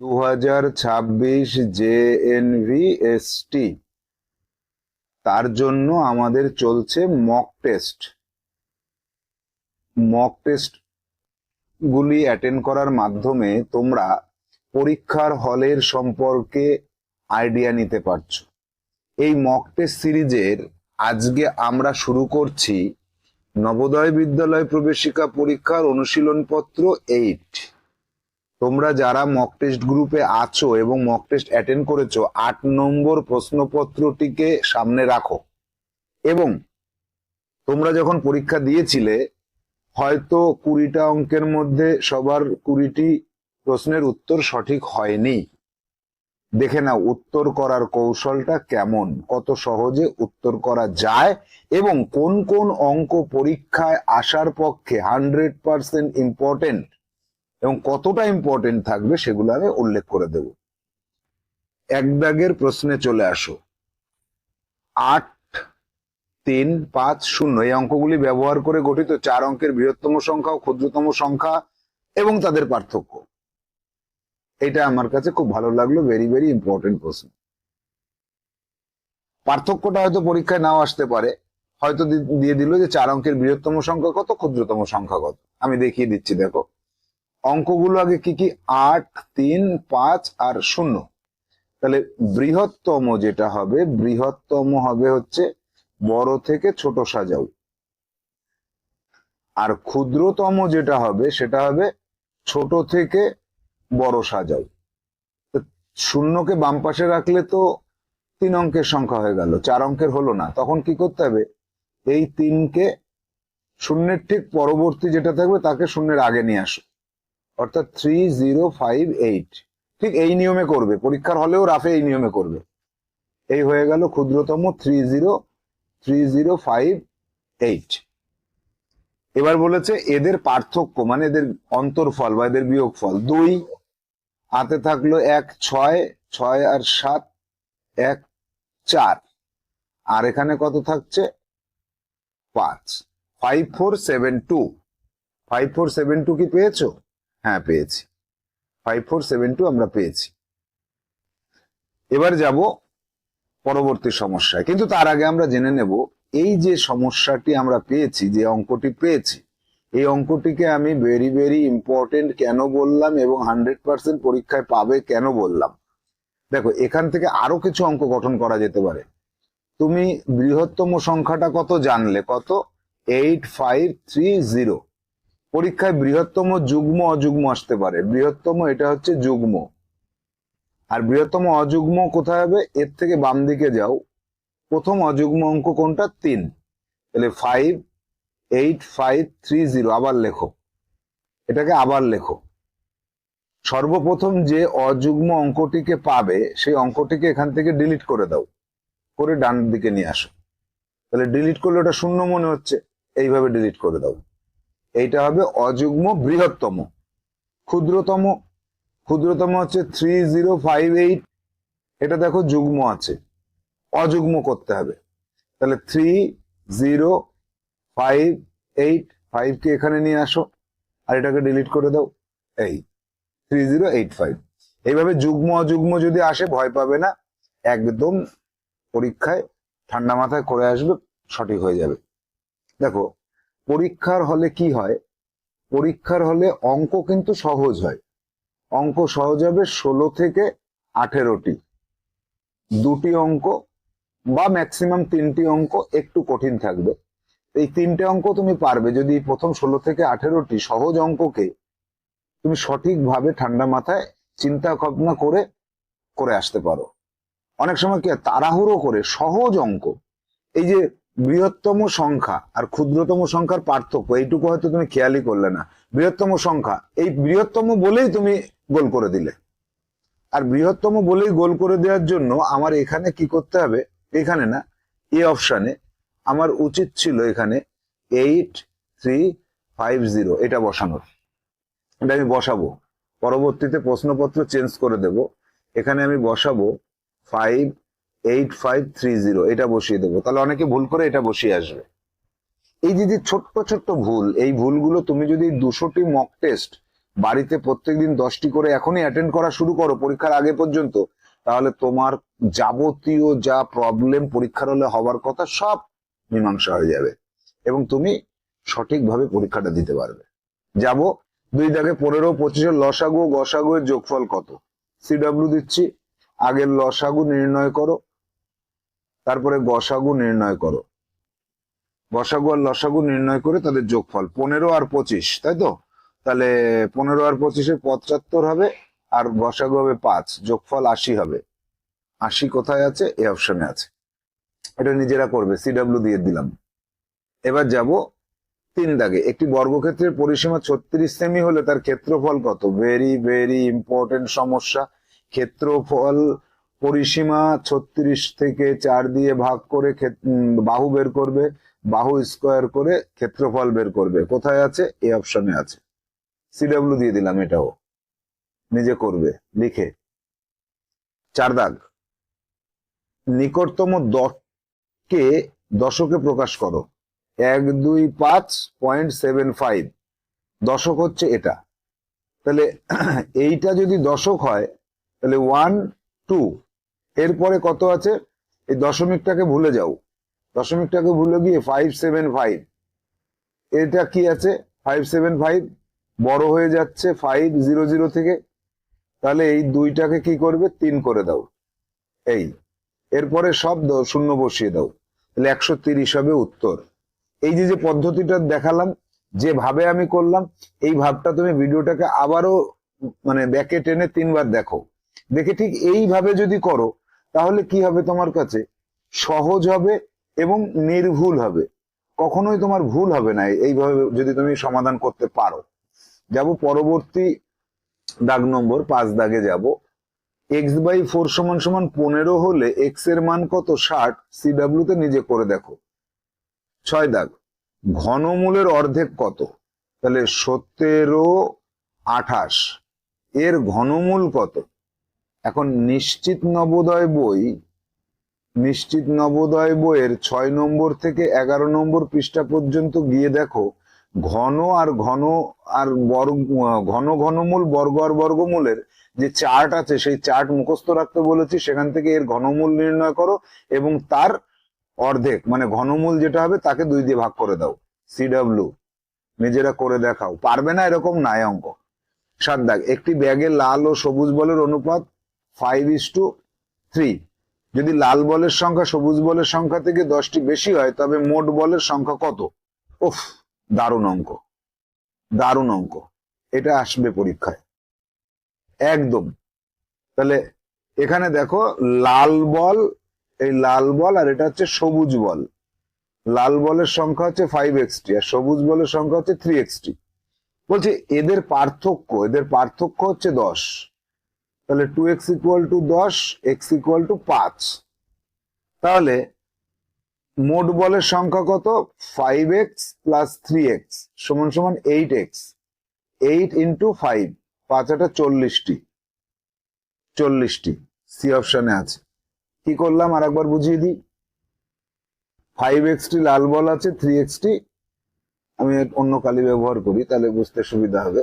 দু হাজার ছাব্বিশ জেএনভিএসটি তার জন্য আমাদের চলছে মক টেস্ট মক টেস্ট গুলি অ্যাটেন্ড করার মাধ্যমে তোমরা পরীক্ষার হলের সম্পর্কে আইডিয়া নিতে পারছ। এই মক টেস্ট সিরিজের আজকে আমরা শুরু করছি নবোদয় বিদ্যালয় প্রবেশিকা পরীক্ষার অনুশীলন পত্র এইট তোমরা যারা মক টেস্ট গ্রুপে আছো এবং মক টেস্ট অ্যাটেন্ড করেছ, আট নম্বর প্রশ্নপত্রটিকে সামনে রাখো। এবং তোমরা যখন পরীক্ষা দিয়েছিলে, হয়তো কুড়িটা অঙ্কের মধ্যে সবার কুড়িটি প্রশ্নের উত্তর সঠিক হয়নি। দেখে নাও উত্তর করার কৌশলটা কেমন, কত সহজে উত্তর করা যায়, এবং কোন কোন অঙ্ক পরীক্ষায় আসার পক্ষে হান্ড্রেড পার্সেন্ট ইম্পর্টেন্ট এবং কতটা ইম্পর্টেন্ট থাকবে সেগুলো আমি উল্লেখ করে দেব। এক দাগের প্রশ্নে চলে আসো। আট, তিন, পাঁচ, শূন্য, এই অঙ্কগুলি ব্যবহার করে গঠিত চার অঙ্কের বৃহত্তম সংখ্যা ও ক্ষুদ্রতম সংখ্যা এবং তাদের পার্থক্য। এটা আমার কাছে খুব ভালো লাগল ভেরি ভেরি ইম্পর্টেন্ট প্রশ্ন। পার্থক্যটা হয়তো পরীক্ষায় নাও আসতে পারে। হয়তো দিয়ে দিল যে চার অঙ্কের বৃহত্তম সংখ্যা কত, ক্ষুদ্রতম সংখ্যা কত। আমি দেখিয়ে দিচ্ছি, দেখো। অঙ্কগুলো আগে কি কি? আট, তিন, পাঁচ আর শূন্য। তাহলে বৃহত্তম যেটা হবে, বৃহত্তম হবে হচ্ছে বড় থেকে ছোট সাজাও। আর ক্ষুদ্রতম যেটা হবে, সেটা হবে ছোট থেকে বড় সাজাও। শূন্যকে বাম পাশে রাখলে তো তিন অঙ্কের সংখ্যা হয়ে গেল, চার অঙ্কের হলো না। তখন কি করতে হবে? এই তিনকে শূন্যের ঠিক পরবর্তী যেটা থাকবে, তাকে শূন্যের আগে নিয়ে আসো। অর্থাৎ থ্রি জিরো ফাইভ এইট ঠিক এই নিয়মে করবে। পরীক্ষার হলেও রাফে এই নিয়মে করবে। এই হয়ে গেল ক্ষুদ্রতম three zero three zero five eight এবার বলেছে এদের পার্থক্য মানে এদের অন্তর্ফল বা এদের বিয়োগফল দুই। হাতে থাকল এক, ছয় ছয় আর সাত, এক, চার। আর এখানে কত থাকছে? পাঁচ। Five four seven two five four seven two কি পেয়েছ? হ্যাঁ পেয়েছি। ফাইভ ফোর সেভেন টু আমরা পেয়েছি। এবার যাব পরবর্তী সমস্যায়। কিন্তু তার আগে আমরা জেনে নেব, এই যে সমস্যাটি আমরা পেয়েছি, যে অঙ্কটি পেয়েছি, এই অঙ্কটিকে আমি ভেরি ভেরি ইম্পর্টেন্ট কেন বললাম এবং হান্ড্রেড পার্সেন্ট পরীক্ষায় পাবে কেন বললাম। দেখো, এখান থেকে আরও কিছু অঙ্ক গঠন করা যেতে পারে। তুমি বৃহত্তম সংখ্যাটা কত জানলে? কত? এইট ফাইভ থ্রি জিরো পরীক্ষায় বৃহত্তম যুগ্ম, অযুগ্ম আসতে পারে। বৃহত্তম এটা হচ্ছে যুগ্ম। আর বৃহত্তম, অযুগ্ম কোথায় হবে? এর থেকে বাম দিকে যাও। প্রথম অযুগ্ম অঙ্ক কোনটা? তিন। তাহলে five eight five three zero আবার লেখো। এটাকে আবার লেখো। সর্বপ্রথম যে অযুগ্ম অঙ্কটিকে পাবে, সেই অঙ্কটিকে এখান থেকে ডিলিট করে দাও। করে ডান দিকে নিয়ে আসো। তাহলে ডিলিট করলে ওটা শূন্য মনে হচ্ছে। এইভাবে ডিলিট করে দাও। এইটা হবে অযুগ্ম বৃহত্তম। ক্ষুদ্রতম ক্ষুদ্রতম হচ্ছে থ্রি জিরো ফাইভ এইট এটা দেখো যুগ্ম আছে। অযুগ্ম করতে হবে। তাহলে থ্রি জিরো ফাইভ এইট ফাইভকে এখানে নিয়ে আসো। আর এটাকে ডিলিট করে দাও। এই থ্রি জিরো এইট ফাইভ এইভাবে যুগ্ম, অযুগ্ম যদি আসে, ভয় পাবে না। একদম পরীক্ষায় ঠান্ডা মাথায় করে আসবে, সঠিক হয়ে যাবে। দেখো পরীক্ষার হলে কি হয়? পরীক্ষার হলে অঙ্ক কিন্তু সহজ হয়। অঙ্ক সহজ হবে ষোলো থেকে আঠেরোটি। দুটি অঙ্ক বা ম্যাক্সিমাম তিনটি অঙ্ক একটু কঠিন থাকবে। এই তিনটে অঙ্ক তুমি পারবে। যদি প্রথম ষোলো থেকে আঠেরোটি সহজ অঙ্ককে তুমি সঠিকভাবে ঠান্ডা মাথায় চিন্তা ভাবনা করে করে আসতে পারো। অনেক সময় কি তাড়াহুড়ো করে সহজ অঙ্ক। এই যে বৃহত্তম সংখ্যা আর ক্ষুদ্রতম সংখ্যার পার্থক্য, এইটুকু হয়তো তুমি খেয়ালই করলে না। বৃহত্তম সংখ্যা, এই বৃহত্তম বলেই তুমি গোল করে দিলে। আর বৃহত্তম বলেই গোল করে দেওয়ার জন্য আমার এখানে কি করতে হবে? এখানে না, এ অপশানে আমার উচিত ছিল এখানে এইট থ্রি ফাইভ জিরো এটা বসানোর। এটা আমি বসাবো। পরবর্তীতে প্রশ্নপত্র চেঞ্জ করে দেব। এখানে আমি বসাবো five eight five three zero এটা বসিয়ে দেবো। তাহলে অনেকে ভুল করে এটা বসিয়ে আসবে। এই যে যে ছোট্ট ছোট্ট ভুল, এই ভুলগুলো তুমি যদি দুশোটি মক টেস্ট বাড়িতে প্রত্যেকদিন দশটি করে এখনই অ্যাটেন্ড করা শুরু করো পরীক্ষার আগে পর্যন্ত, তাহলে তোমার যাবতীয় যা প্রবলেম পরীক্ষার হলে হওয়ার কথা সব মীমাংসা হয়ে যাবে এবং তুমি সঠিকভাবে পরীক্ষাটা দিতে পারবে। যাব, দুই দাগে পনেরো পঁচিশের লসাগু গসাগু এর যোগফল কত? সিডব্লিউ দিচ্ছি। আগের লসাগু নির্ণয় করো। তারপরে গসাগু নির্ণয় করো। গসাগু আর লসাগু নির্ণয় করে তাদের যোগফল, পনেরো আর পঁচিশ, তাই তো? তাহলে পনেরো আর পঁচিশে পঁচাত্তর হবে, আর গসাগু হবে পাঁচ, যোগফল আশি হবে। আশি কোথায় আছে? এ অপশনে আছে। এটা নিজেরা করবে সিডব্লিউ দিয়ে দিলাম। এবার যাব তিন দাগে। একটি বর্গক্ষেত্রের পরিসীমা ছত্রিশ সেমি হলে তার ক্ষেত্রফল কত? ভেরি ভেরি ইম্পর্টেন্ট সমস্যা। ক্ষেত্রফল পরিসীমা ছত্রিশ থেকে চার দিয়ে ভাগ করে বাহু বের করবে, বাহু স্কোয়ার করে ক্ষেত্রফল বের করবে। কোথায় আছে? এই অপশনে আছে। সিডব্লিউ দিয়ে দিলাম এটাও। নিজে করবে, লিখে। চার দাগ। নিকটতম দশকে দশকে প্রকাশ করো। এক, দুই, পাঁচ, পয়েন্ট সেভেন ফাইভ। দশক হচ্ছে এটা। তাহলে এইটা যদি দশক হয়, তাহলে ওয়ান, টু এরপরে কত আছে? এই দশমিকটাকে ভুলে যাও। দশমিকটাকে ভুলে গিয়ে ফাইভ সেভেন ফাইভ এটা কি আছে? ফাইভ সেভেন ফাইভ বড় হয়ে যাচ্ছে ফাইভ জিরো জিরো থেকে। তাহলে এই দুইটাকে কি করবে? তিন করে দাও। এই। এরপরে সব শূন্য বসিয়ে দাও। তাহলে একশো তিরিশ হবে উত্তর। এই যে যে পদ্ধতিটা দেখালাম, যেভাবে আমি করলাম, এই ভাবটা তুমি ভিডিওটাকে আবারও মানে ব্যাকে টেনে তিনবার দেখো। দেখে ঠিক এইভাবে যদি করো তাহলে কি হবে তোমার কাছে? সহজ হবে এবং নির্ভুল হবে। কখনোই তোমার ভুল হবে না এইভাবে যদি তুমি সমাধান করতে পারো। যাব পরবর্তী দাগ নম্বর, পাঁচ দাগে যাব। এক্স বাই ফোর সমান সমান পনেরো হলে এক্সের মান কত? ষাট। তে নিজে করে দেখো। ছয় দাগ। ঘনমূলের অর্ধেক কত? তাহলে সতেরো আঠাশ। এর ঘনমূল কত? এখন নিশ্চিত নবোদয় বই, নিশ্চিত নবোদয় বইয়ের ছয় নম্বর থেকে এগারো নম্বর পৃষ্ঠা পর্যন্ত গিয়ে দেখো, ঘন আর ঘন আর বর্গ, ঘন ঘনমূল, বর্গ আর বর্গমূলের যে চার্ট আছে, সেই চার্ট মুখস্থ রাখতে বলেছি, সেখান থেকে এর ঘনমূল নির্ণয় করো এবং তার অর্ধেক মানে ঘনমূল যেটা হবে তাকে দুই দিয়ে ভাগ করে দাও সিডব্লিউ নিজেরা করে দেখাও। পারবে না এরকম নাই অঙ্ক। সাত একটি ব্যাগে লাল ও সবুজ বলের অনুপাত ফাইভ ইস টু থ্রি যদি লাল বলের সংখ্যা সবুজ বলের সংখ্যা থেকে দশটি বেশি হয়, তবে মোট বলের সংখ্যা কত? উফ, দারুণ অঙ্ক। দারুণ অঙ্ক। এটা আসবে পরীক্ষায়। একদম। তাহলে এখানে দেখো, লাল বল, এই লাল বল আর এটা হচ্ছে সবুজ বল। লাল বলের সংখ্যা হচ্ছে ফাইভ এক্সটি আর সবুজ বলের সংখ্যা হচ্ছে থ্রি এক্সটি বলছে, এদের পার্থক্য এদের পার্থক্য হচ্ছে দশ। তাহলে টু এক্স ইকুয়াল টু দশ এক্স ইকুয়াল টু পাঁচ। তাহলে মোট বলের সংখ্যা কত? Five x plus three x সমান সমান eight x eight into five পাঁচ আটা চল্লিশটি। চল্লিশটি সি অপশানে আছে। কি করলাম? আর একবার বুঝিয়ে দিই। ফাইভ এক্সটি লাল বল আছে থ্রি এক্সটি আমি অন্য কালি ব্যবহার করি, তাহলে বুঝতে সুবিধা হবে।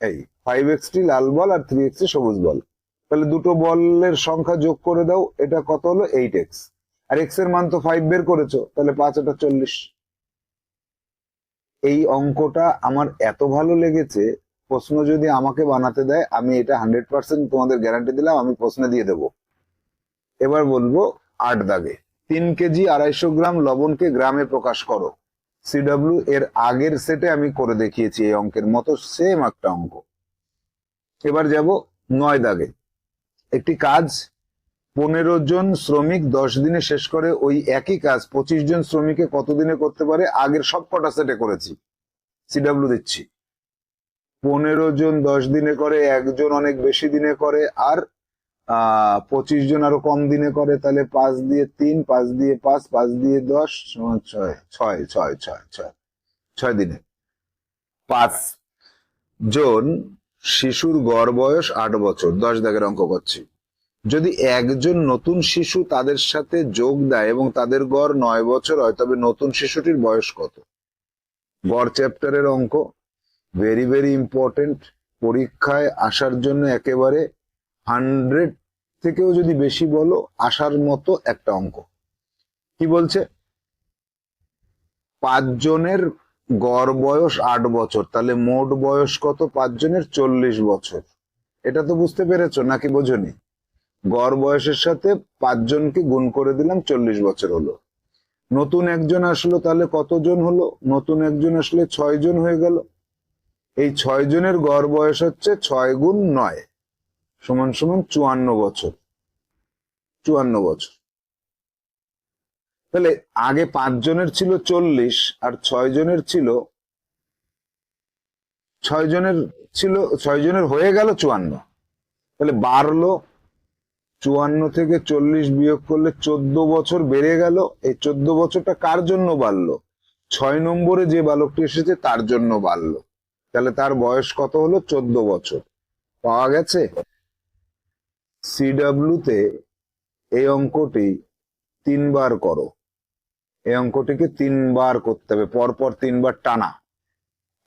এই ফাইভ এক্সটি লাল বল আর থ্রি এক্সটি সবুজ বল। তাহলে দুটো বলের সংখ্যা যোগ করে দাও, এটা কত হলো? এইট এক্স আর এক্সের মান তো ফাইভ বের করেছ, তাহলে পাঁচ এটা চল্লিশ। এই অঙ্কটা আমার এত ভালো লেগেছে, প্রশ্ন যদি আমাকে বানাতে দেয়, আমি এটা হান্ড্রেড পার্সেন্ট তোমাদের গ্যারান্টি দিলাম, আমি প্রশ্নে দিয়ে দেবো। এবার বলব আট দাগে। তিন কেজি আড়াইশো গ্রাম লবণকে গ্রামে প্রকাশ করো। সিডব্লিউ এর আগের সেটে আমি করে দেখিয়েছি এই অঙ্কের মতো সেম একটা অঙ্ক। এবার যাব নয় দাগে। একটি কাজ, পনেরো জন শ্রমিক দশ দিনে শেষ করে ওই একই কাজ, পঁচিশ জন শ্রমিকে কত দিনে করতে পারে? আগের সব কটা সেটে করেছি সিডাব্লু দিচ্ছি। পনেরো জন দশ দিনে করে, একজন অনেক বেশি দিনে করে, আর পঁচিশ জন আরও কম দিনে করে, তাহলে পাঁচ দিয়ে তিন, পাঁচ দিয়ে পাঁচ পাঁচ দিয়ে দশ ছয় ছয় ছয় ছয় ছয় ছয় দিনে। পাঁচ জন শিশুর গড় বয়স আট বছর, দশ দাগের অঙ্ক করছি। যদি একজন নতুন শিশু তাদের সাথে যোগ দেয় এবং তাদের গড় নয় বছর হয়, তবে নতুন শিশুটির বয়স কত? গড় চ্যাপ্টারের অঙ্ক। ভেরি ভেরি ইম্পর্টেন্ট পরীক্ষায় আসার জন্য একেবারে হান্ড্রেড থেকেও যদি বেশি বলো, আসার মতো একটা অঙ্ক। কি বলছে? পাঁচজনের গড় বয়স আট বছর, তাহলে মোট বয়স কত? পাঁচজনের চল্লিশ বছর। এটা তো বুঝতে পেরেছ নাকি বোঝনি? গড় বয়সের সাথে পাঁচজনকে গুণ করে দিলাম, চল্লিশ বছর হলো। নতুন একজন আসলো, তাহলে কতজন হলো? নতুন একজন আসলে ছয় জন হয়ে গেল। এই ছয় জনের গড় বয়স হচ্ছে ছয় গুণ নয়, সমান সমান চুয়ান্ন বছর। চুয়ান্ন বছর। তাহলে আগে পাঁচ জনের ছিল চল্লিশ আর ছয় জনের ছিল ছয় জনের ছিল ছয় জনের হয়ে গেল চুয়ান্ন। তাহলে বাড়লো, চুয়ান্ন থেকে চল্লিশ বিয়োগ করলে চোদ্দ বছর বেড়ে গেল। এই চোদ্দ বছরটা কার জন্য বাড়লো? ছয় নম্বরে যে বালকটি এসেছে তার জন্য বাড়লো। তাহলে তার বয়স কত হলো? চোদ্দ বছর। পাওয়া গেছে? সিডাব্লিউ তে এই অঙ্কটি তিনবার করো। এই অঙ্কটিকে তিনবার করতে হবে, পরপর তিনবার টানা।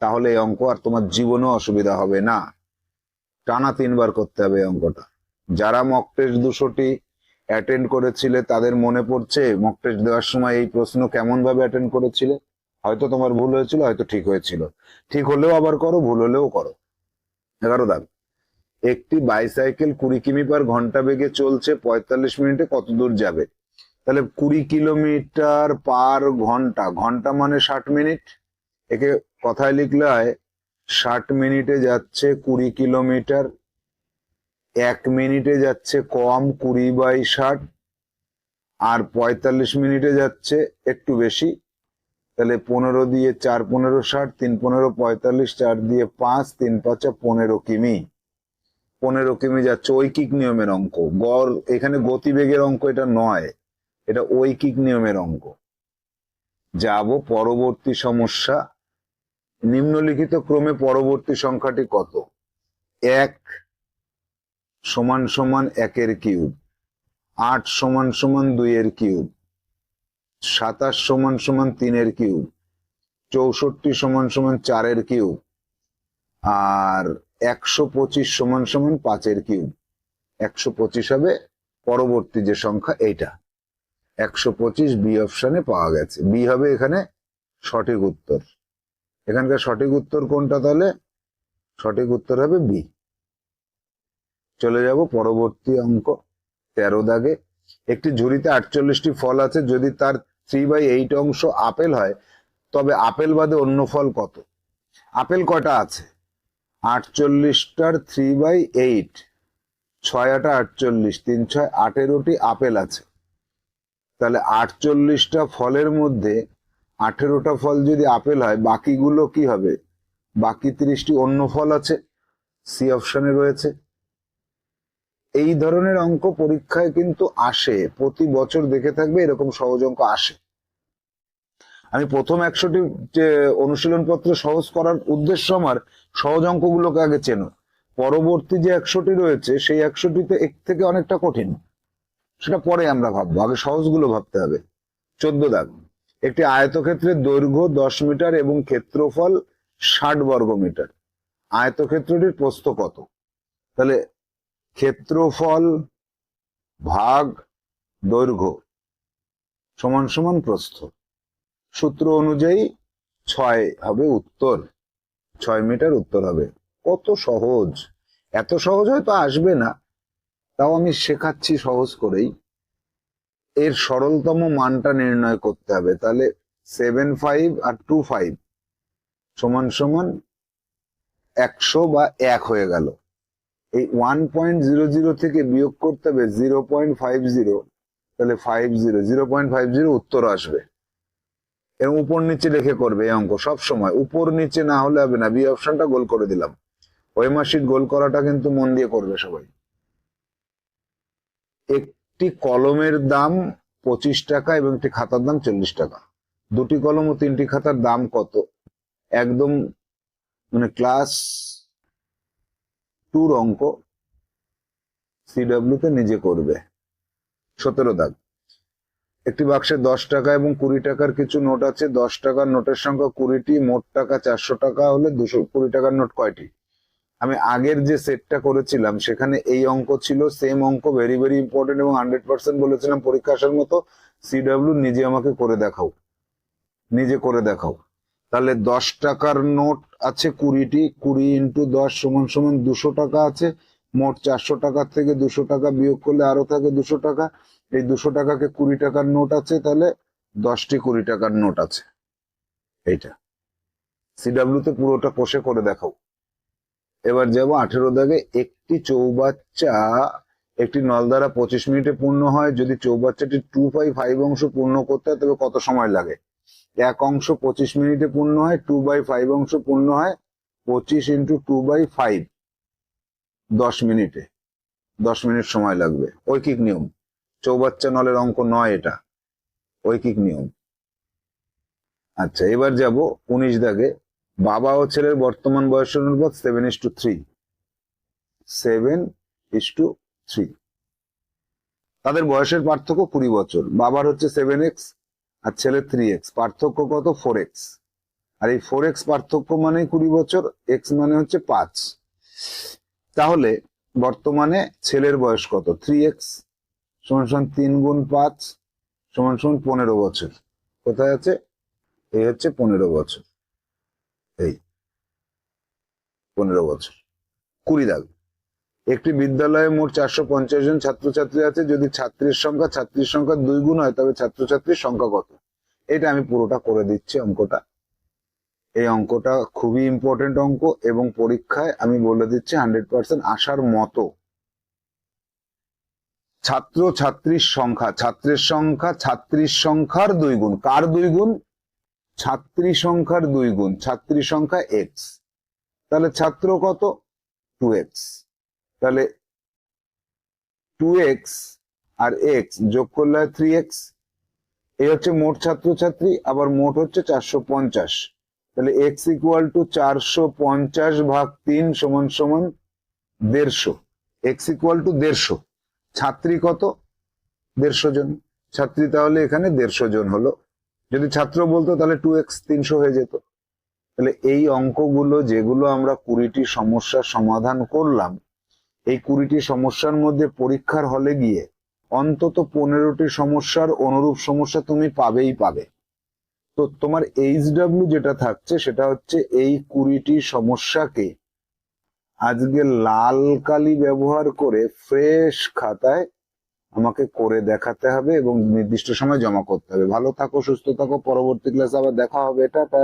তাহলে এই অঙ্ক আর তোমার জীবনেও অসুবিধা হবে না। টানা তিনবার করতে হবে এই অঙ্কটা। যারা মক টেস্ট দুশোটি অ্যাটেন্ড করেছিলে, তাদের মনে পড়ছে মক টেস্ট দেওয়ার সময় এই প্রশ্ন কেমন ভাবে অ্যাটেন্ড করেছিলে? হয়তো তোমার ভুল হয়েছিল, হয়তো ঠিক হয়েছিল। ঠিক হলেও আবার করো, ভুল হলেও করো। এগারো দাগ। একটি বাইসাইকেল কুড়ি কিমি পার ঘণ্টা বেগে চলছে, পঁয়তাল্লিশ মিনিটে কত দূর যাবে? তাহলে কুড়ি কিলোমিটার পার ঘণ্টা ঘণ্টা মানে ষাট মিনিট। একে কথায় লিখলে হয়, ষাট মিনিটে যাচ্ছে কুড়ি কিলোমিটার, এক মিনিটে যাচ্ছে কম কুড়ি বাই ষাট, আর পঁয়তাল্লিশ মিনিটে যাচ্ছে একটু বেশি। তাহলে পনেরো দিয়ে চার পনেরো ষাট, তিন পনেরো পঁয়তাল্লিশ, চার দিয়ে পাঁচ, তিন পাঁচা পনেরো কিমি। পনেরো কিমি যাচ্ছে ঐকিক নিয়মের অঙ্ক। গড়, এখানে গতিবেগের অঙ্ক এটা নয়। এটা ঐকিক নিয়মের অঙ্ক যাব পরবর্তী সমস্যা, নিম্নলিখিত ক্রমে পরবর্তী সংখ্যাটি কত? এক সমান সমান একের কিউব, আট সমান সমান দুইয়ের কিউব, সাতাশ সমান সমান তিনের কিউব, চৌষট্টি সমান সমান চারের কিউব, আর একশো পঁচিশ সমান সমান পাঁচের কিউব। একশো পঁচিশ হবে পরবর্তী যে সংখ্যা এইটা। একশো পঁচিশ বি অপশানে পাওয়া গেছে। বি হবে এখানে সঠিক উত্তর। এখানকার সঠিক উত্তর কোনটা তাহলে? সঠিক উত্তর হবে বি চলে যাব পরবর্তী অঙ্ক। তেরো দাগে। একটি ঝুড়িতে আটচল্লিশটি ফল আছে। যদি তার থ্রি বাই এইট অংশ আপেল হয়, তবে আপেল বাদে অন্য ফল কত? আপেল কটা আছে? আটচল্লিশটার থ্রি বাই এইট ছয় আটা আটচল্লিশ। তিন ছয় আঠেরোটি আপেল আছে। তাহলে আটচল্লিশটা ফলের মধ্যে আঠেরোটা ফল যদি আপেল হয়, বাকিগুলো কি হবে? বাকি তিরিশটি অন্য ফল আছে? সি অপশনে রয়েছে। এই ধরনের অঙ্ক পরীক্ষায় কিন্তু আসে, প্রতি বছর দেখে থাকবে, এরকম সহজ অঙ্ক আসে। আমি প্রথম একশোটি অনুশীলন পত্র সহজ করার উদ্দেশ্য আমার, সহজ অঙ্কগুলোকে আগে চেনো। পরবর্তী যে একশোটি রয়েছে, সেই একশোটিতে এক থেকে অনেকটা কঠিন। সেটা পরে আমরা ভাববো। আগে সহজগুলো ভাবতে হবে। চোদ্দ দাগ। একটি আয়তক্ষেত্রের দৈর্ঘ্য দশ মিটার এবং ক্ষেত্রফল ষাট বর্গ মিটার। আয়তক্ষেত্রটির প্রস্থ কত? তাহলে ক্ষেত্রফল ভাগ দৈর্ঘ্য সমান সমান প্রস্থ। সূত্র অনুযায়ী ছয় হবে উত্তর। ছয় মিটার উত্তর হবে। কত সহজ? এত সহজ হয়তো আসবে না। তাও আমি শেখাচ্ছি সহজ করেই। এর সরলতম মানটা নির্ণয় করতে হবে। তাহলে সেভেন ফাইভ আর টু ফাইভ সমান সমান একশো বা এক হয়ে গেল। এই ওয়ান পয়েন্ট জিরো জিরো থেকে বিয়োগ করতে হবে জিরো পয়েন্ট ফাইভ জিরো তাহলে five zero zero point five zero উত্তর আসবে। এবং উপর নিচে লেখে করবে এই অঙ্ক সব সময়। উপর নিচে না হলে হবে না। বি অপশনটা গোল করে দিলাম। ওই মাসিক গোল করাটা কিন্তু মন দিয়ে করবে সবাই। একটি কলমের দাম পঁচিশ টাকা এবং একটি খাতার দাম চল্লিশ টাকা। দুটি কলম ও তিনটি খাতার দাম কত? একদম মানে ক্লাস টুর অঙ্ক সিডব্লিউ তে নিজে করবে। সতেরো দাগ। একটি বাক্সে দশ টাকা এবং কুড়ি টাকার কিছু নোট আছে। দশ টাকার নোটের সংখ্যা কুড়িটি, মোট টাকা চারশো টাকা হলে দুশো কুড়ি টাকার নোট কয়টি? আমি আগের যে সেটটা করেছিলাম, সেখানে এই অঙ্ক ছিল সেম অঙ্ক ভেরি ভেরি ইম্পর্টেন্ট এবং হান্ড্রেড পার্সেন্ট বলেছিলাম পরীক্ষা মতো সিডব্লিউ নিজে আমাকে করে দেখাও। নিজে করে দেখাও। তাহলে দশ টাকার নোট আছে কুড়িটি, কুড়ি ইন্টু দশ সমান সমান দুশো টাকা আছে, মোট চারশো টাকার থেকে দুশো টাকা বিয়োগ করলে আরও থাকে দুশো টাকা। এই দুশো টাকাকে কুড়ি টাকার নোট আছে, তাহলে দশটি কুড়ি টাকার নোট আছে। এইটা। সিডাব্লিউ তে পুরোটা কষে করে দেখাও। এবার যাব আঠেরো দাগে একটি চৌবাচ্চা, একটি নল দ্বারা পঁচিশ মিনিটে পূর্ণ হয়। যদি চৌবাচ্চাটি টু বাই ফাইভ অংশ পূর্ণ করতে হয়, তবে কত সময় লাগে? এক অংশ পঁচিশ মিনিটে পূর্ণ হয় টু বাই ফাইভ অংশ পূর্ণ হয়, পঁচিশ ইন্টু টু বাই ফাইভ দশ মিনিটে। দশ মিনিট সময় লাগবে। ঐকিক নিয়ম। চৌবাচ্চা নলের অঙ্ক নয় এটা। ঐকিক নিয়ম। আচ্ছা এবার যাব উনিশ দাগে বাবা ও ছেলের বর্তমান বয়সের অনুপাত seven is to three seven is to three তাদের বয়সের পার্থক্য কুড়ি বছর। বাবার হচ্ছে সেভেন এক্স আর ছেলের থ্রি এক্স পার্থক্য কত? ফোর এক্স আর এই ফোর এক্স পার্থক্য মানে কুড়ি বছর এক্স মানে হচ্ছে পাঁচ। তাহলে বর্তমানে ছেলের বয়স কত? থ্রি এক্স সমান সমান তিন গুণ পাঁচ সমান সমান পনেরো বছর। কোথায় আছে? এই হচ্ছে পনেরো বছর। এই, পনেরো বছর। কুড়ি দাগ। একটি বিদ্যালয়ে মোট চারশো পঞ্চাশ জন ছাত্রছাত্রী আছে। যদি ছাত্রীর সংখ্যা ছাত্রীর সংখ্যা দুই গুণ হয়, তবে ছাত্রছাত্রীর সংখ্যা কত? এটা আমি পুরোটা করে দিচ্ছি অঙ্কটা। এই অঙ্কটা খুবই ইম্পর্টেন্ট অঙ্ক এবং পরীক্ষায় আমি বলে দিচ্ছি হান্ড্রেড পার্সেন্ট আসার মতো। ছাত্র ছাত্রীর সংখ্যা, ছাত্রের সংখ্যা, ছাত্রীর সংখ্যার দুই গুণ। কার দুই গুণ? ছাত্রী সংখ্যার দুই গুণ, ছাত্রী সংখ্যা এক্স তাহলে ছাত্র কত? টু এক্স তাহলে টু এক্স আর এক্স যোগ করলে থ্রি এক্স এই হচ্ছে মোট ছাত্রছাত্রী, আবার মোট হচ্ছে চারশো পঞ্চাশ। তাহলে এক্স ইকুয়াল টু চারশো পঞ্চাশ ভাগ তিন সমান সমান দেড়শো। এক্স ইকুয়াল টু দেড়শো। ছাত্রী কত? দেড়শো জন। ছাত্রী তাহলে এখানে দেড়শো জন হলো। যদি ছাত্র বলতো, তাহলে টু এক্স তিনশো হয়ে যেত। তাহলে এই অঙ্কগুলো যেগুলো আমরা কুড়িটি সমস্যার সমাধান করলাম, এই কুড়িটি সমস্যার মধ্যে পরীক্ষার হলে গিয়ে অন্তত পনেরোটি সমস্যার অনুরূপ সমস্যা তুমি পাবেই পাবে। তো তোমার এইচ ডাব্লিউ যেটা থাকছে, সেটা হচ্ছে এই কুড়িটি সমস্যাকে আজকে লাল কালি ব্যবহার করে ফ্রেশ খাতায় আমাকে করে দেখাতে হবে এবং নির্দিষ্ট সময় জমা করতে হবে। ভালো থাকো, সুস্থ থাকো, পরবর্তী ক্লাসে আবার দেখা হবে। টাটা!